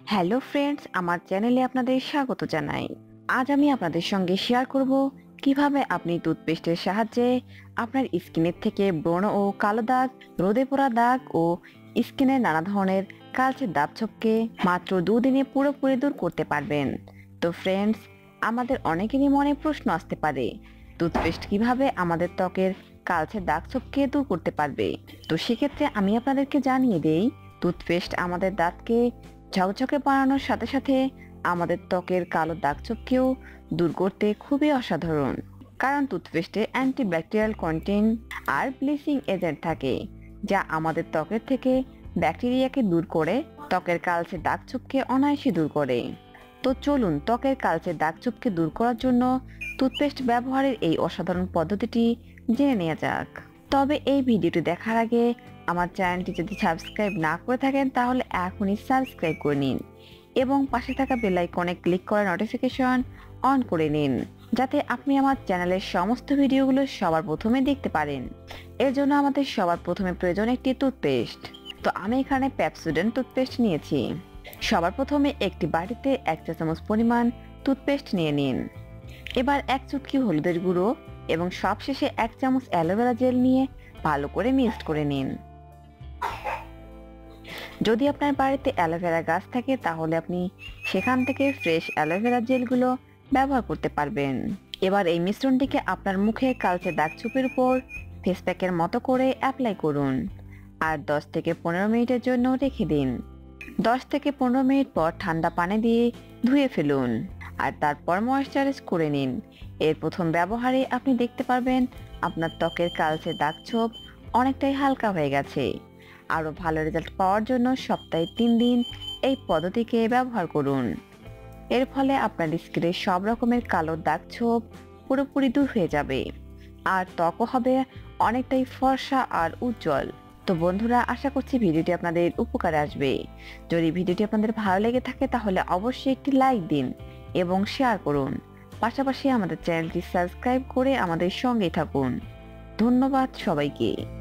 Hello friends আমার চ্যানেলে আপনাদের স্বাগত জানাই। আজ আমি আপনাদের সঙ্গে শেয়ার করব কীভাবে আপনি টুথপেস্টের সাহায্যে আপনার স্কিনের থেকে ব্রণ ও কালো দাগ, রোদে পোড়া দাগ ও স্কিনের নানা ধরনের কালচে দাগ ছোপকে মাত্র দুদিনে পুরোপুরি দূর করতে পারবেন। তো ফ্রেন্ডস আমাদের অনেকেরই মনে প্রশ্ন আসতে পারে টুথপেস্ট কীভাবে আমাদের ত্বকের কালচে দাগ ছোপকে দূর করতে পারবে? তো সেক্ষেত্রে আমি আপনাদেরকে জানিয়ে দেই টুথপেস্ট আমাদের দাঁতকে ঝকঝকে বানানোর সাথে সাথে আমাদের ত্বকের কালো দাগছোপকেও দূর করতে খুবই অসাধারণ। কারণ টুথপেস্টে অ্যান্টিব্যাকটেরিয়াল কন্টেন্ট আর ব্লিচিং এজেন্ট থাকে, যা আমাদের ত্বকের থেকে ব্যাকটেরিয়াকে দূর করে ত্বকের কালচে দাগছোপকে অনায়াসে দূর করে। তো চলুন ত্বকের কালচে দাগছোপকে দূর করার জন্য টুথপেস্ট ব্যবহারের এই অসাধারণ পদ্ধতিটি জেনে নেওয়া যাক। তবে এই ভিডিওটি দেখার আগে আমার চ্যানেলটি যদি সাবস্ক্রাইব না করে থাকেন, তাহলে এখনই সাবস্ক্রাইব করে নিন এবং পাশে থাকা বেল আইকনে ক্লিক করে নোটিফিকেশন অন করে নিন, যাতে আপনি আমার চ্যানেলের সমস্ত ভিডিওগুলো সবার প্রথমে দেখতে পারেন। এর জন্য আমাদের সবার প্রথমে প্রয়োজন একটি টুথপেস্ট তো আমি এখানে প্যাপসুডেন্ট টুথপেস্ট নিয়েছি। সবার প্রথমে একটি বাটিতে এক চা চামচ পরিমাণ টুথপেস্ট নিয়ে নিন। এবার এক চুটকি হলুদের গুঁড়ো এবং সবশেষে এক চামচ অ্যালোভেরা জেল নিয়ে ভালো করে মিক্সড করে নিন। যদি আপনার বাড়িতে অ্যালোভেরা গাছ থাকে, তাহলে আপনি সেখান থেকে ফ্রেশ অ্যালোভেরা জেলগুলো ব্যবহার করতে পারবেন। এবার এই মিশ্রণটিকে আপনার মুখে কালচে দাগ চুপের উপর ফেস প্যাকের মতো করে অ্যাপ্লাই করুন আর 10 থেকে পনেরো মিনিটের জন্য রেখে দিন। 10 থেকে পনেরো মিনিট পর ঠান্ডা পানি দিয়ে ধুয়ে ফেলুন আর তারপর ময়েশ্চারাইজ করে নিন। এর প্রথম ব্যবহারে আপনি দেখতে পারবেন আপনার ত্বকের কালচে দাগ ছোপ অনেকটাই হালকা হয়ে গেছে। আরও ভালো রেজাল্ট পাওয়ার জন্য সপ্তাহে তিন দিন এই পদ্ধতিকে ব্যবহার করুন। এর ফলে আপনার স্কিনের সব রকমের কালো দাগ ছোপ পুরোপুরি দূর হয়ে যাবে। আর ত্বকও হবে অনেকটাই ফর্সা আর উজ্জ্বল। তো বন্ধুরা, আশা করছি ভিডিওটি আপনাদের উপকারে আসবে। যদি ভিডিওটি আপনাদের ভালো লেগে থাকে তাহলে অবশ্যই একটি লাইক দিন এবং শেয়ার করুন। পাশাপাশি আমাদের চ্যানেলটি সাবস্ক্রাইব করে আমাদের সঙ্গে থাকুন। ধন্যবাদ সবাইকে।